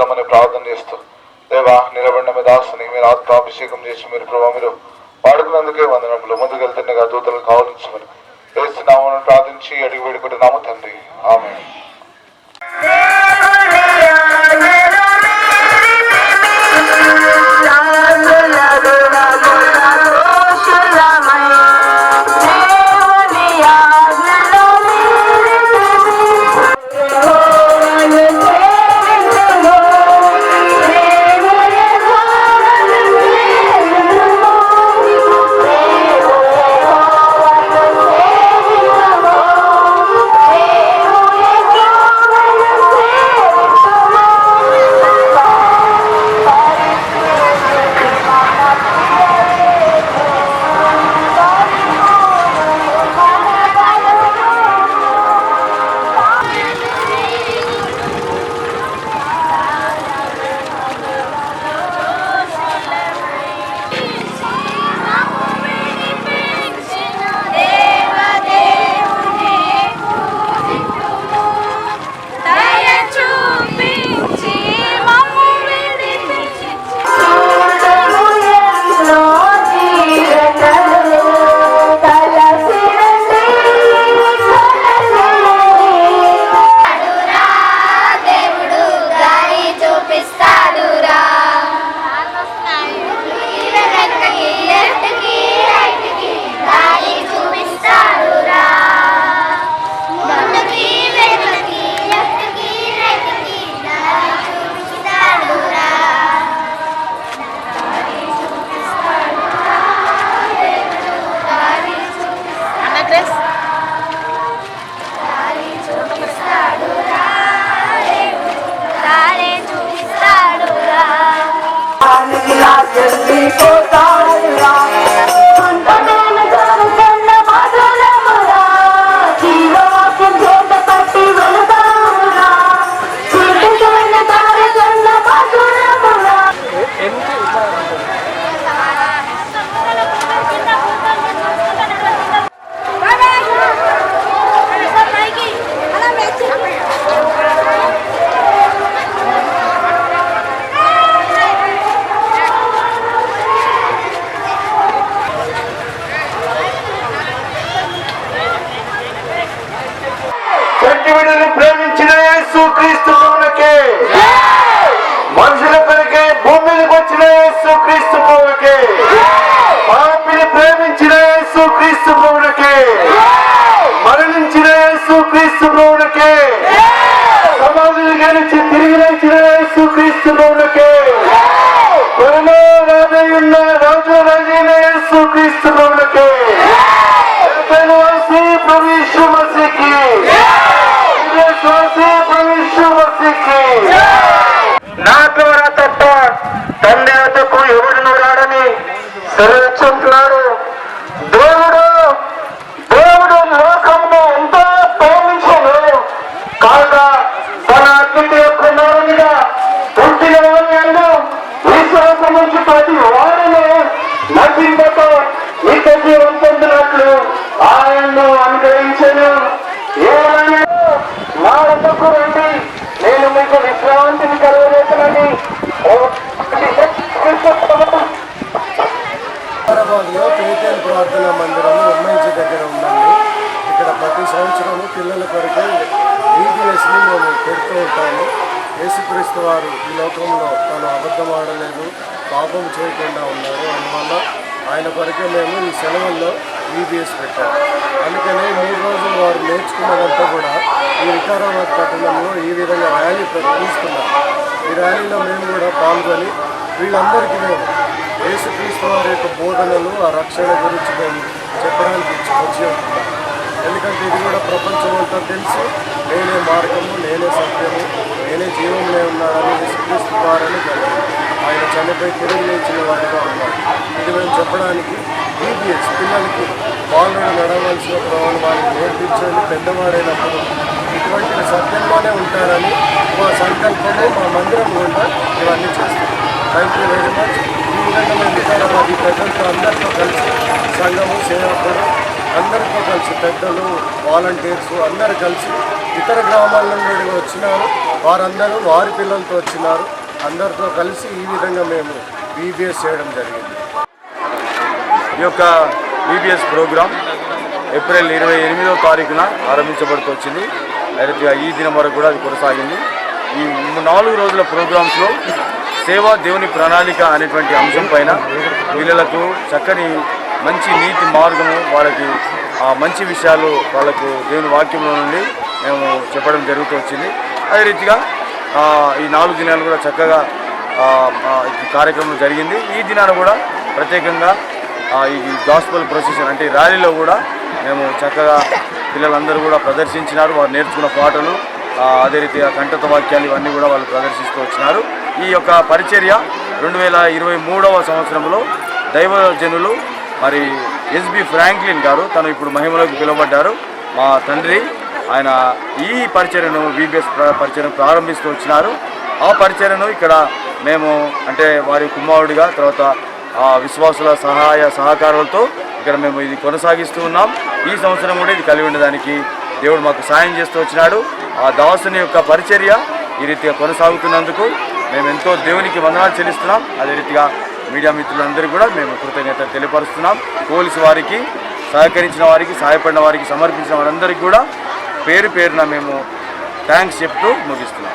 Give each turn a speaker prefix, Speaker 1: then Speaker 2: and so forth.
Speaker 1: రమ్మని ప్రార్థన చేస్తూ దేవా నిలబడిన మీ దాసుని మీరు ఆత్మాభిషేకం చేసి మీరు ప్రభావ మీరు వాడుకున్నందుకే వందనములు. ముందుకు వెళ్తుండగా దూతలు కావలించమని వేస్తున్నామని ప్రార్థించి అడిగి వేడుకుంటున్నాము తండ్రి. ఆమె
Speaker 2: నేను అనుగ్రహించను ఏమైనా? నా వద్దకు రండి? నేను మీకు విశ్రాంతిని కలగజేతనని
Speaker 3: హైదరాబాద్లో పేటేల్ మందిరం ఎంఐజీ దగ్గర ఉందండి. ఇక్కడ ప్రతి సంవత్సరము పిల్లల కొరకు ఈబీఎస్ని మేము పెడుతూ ఉంటాము. యేసుక్రీస్తు వారు ఈ లోకంలో తాను అబద్ధం ఆడలేదు పాపం చేయకుండా ఉన్నారు. అందువల్ల ఆయన కొరకే మేము ఈ సెలవుల్లో ఈబీఎస్ పెట్టారు. అందుకనే మూడు రోజులు వారు నేర్చుకున్నదంతా కూడా ఈ వికారాబాద్ పట్టణంలో ఈ విధంగా ర్యాలీ తీసుకున్నారు. ఈ ర్యాలీలో మేము కూడా పాల్గొని వీళ్ళందరికీ మేము యేసుక్రీస్తు వారి యొక్క బోధనలు ఆ రక్షణ గురించి మేము చెప్పడానికి ఇచ్చి- వచ్చి ఉంటున్నాం. ఎందుకంటే ఇది కూడా ప్రపంచం అంతా తెలుసు. నేనే మార్గము నేనే సత్యము నేనే జీవంలో ఉన్నాడని యేసుక్రీస్తు వారని ఆయన చనిపోయి తిరిగి లేచిన వారిగా ఉన్నారు. ఇది మేము చెప్పడానికి ఈబీఎస్ పిల్లలకి వాళ్ళు నడవలసిన ప్రభావం వాళ్ళకి నేర్పించండి పెద్దవాడైనప్పుడు ఇటువంటి సత్యంలోనే ఉంటారని మా సంకల్పము మా మందిరం కూడా ఇవన్నీ చేస్తాం. థ్యాంక్ యూ వెరీ మచ్ ఈ విధంగా మేము వికారాబాద్ ఈ పెద్దలతో అందరితో కలిసి సంఘము సేవకుడు అందరితో కలిసి పెద్దలు వాలంటీర్స్ అందరు కలిసి ఇతర గ్రామాల నుండి వచ్చినారు. వారందరూ వారి పిల్లలతో వచ్చినారు. అందరితో కలిసి ఈ విధంగా మేము బీబీఎస్ చేయడం జరిగింది.
Speaker 4: ఈ యొక్క బీబీఎస్ ప్రోగ్రాం ఏప్రిల్ ఇరవై ఎనిమిదవ తారీఖున ఆరంభించబడుతూ వచ్చింది అయితే ఈ దినం వరకు కూడా అది కొనసాగింది. ఈ నాలుగు రోజుల ప్రోగ్రామ్స్లో సేవా దేవుని ప్రణాళిక అనేటువంటి అంశం పైన పిల్లలకు చక్కని మంచి నీతి మార్గము వాళ్ళకి ఆ మంచి విషయాలు వాళ్ళకు దేవుని వాక్యంలో నుండి మేము చెప్పడం జరుగుతూ వచ్చింది అదే రీతిగా ఈ నాలుగు దినాలు కూడా చక్కగా కార్యక్రమం జరిగింది. ఈ దినాన కూడా ప్రత్యేకంగా ఈ గాస్పల్ ప్రొసెషన్ అంటే ఈ ర్యాలీలో కూడా మేము చక్కగా పిల్లలందరూ కూడా ప్రదర్శించినారు వారు నేర్చుకున్న పాటలు అదే రీతిగా కంఠత వాక్యాలు ఇవన్నీ కూడా వాళ్ళు ప్రదర్శిస్తూ వచ్చినారు. ఈ యొక్క పరిచర్య రెండు వేల ఇరవై మూడవ సంవత్సరంలో దైవజనులు మరి ఎస్బి ఫ్రాంక్లిన్ గారు తను ఇప్పుడు మహిమలోకి పిలువబడ్డారు. మా తండ్రి ఆయన ఈ పరిచర్యను బీబీఎస్ పరిచర్యను ప్రారంభిస్తూ వచ్చినారు. ఆ పరిచర్యను ఇక్కడ మేము అంటే వారి కుమారుడిగా తర్వాత విశ్వాసుల సహాయ సహకారాలతో ఇక్కడ మేము ఇది కొనసాగిస్తూ ఉన్నాం. ఈ సంవత్సరం కూడా ఇది కలిగి ఉండడానికి దేవుడు మాకు సాయం చేస్తూ వచ్చినాడు. ఆ దాసుని యొక్క పరిచర్య ఈ రీతిగా కొనసాగుతున్నందుకు మేము ఎంతో దేవునికి వందనాలు చెల్లిస్తున్నాం. అదే రీతిగా మీడియా మిత్రులందరికీ కూడా మేము కృతజ్ఞత తెలియపరుస్తున్నాం. పోలీసు వారికి సహకరించిన వారికి సహాయపడిన వారికి సమర్పించిన వారందరికీ కూడా పేరు పేరున మేము థ్యాంక్స్ చెప్తూ ముగిస్తున్నాం.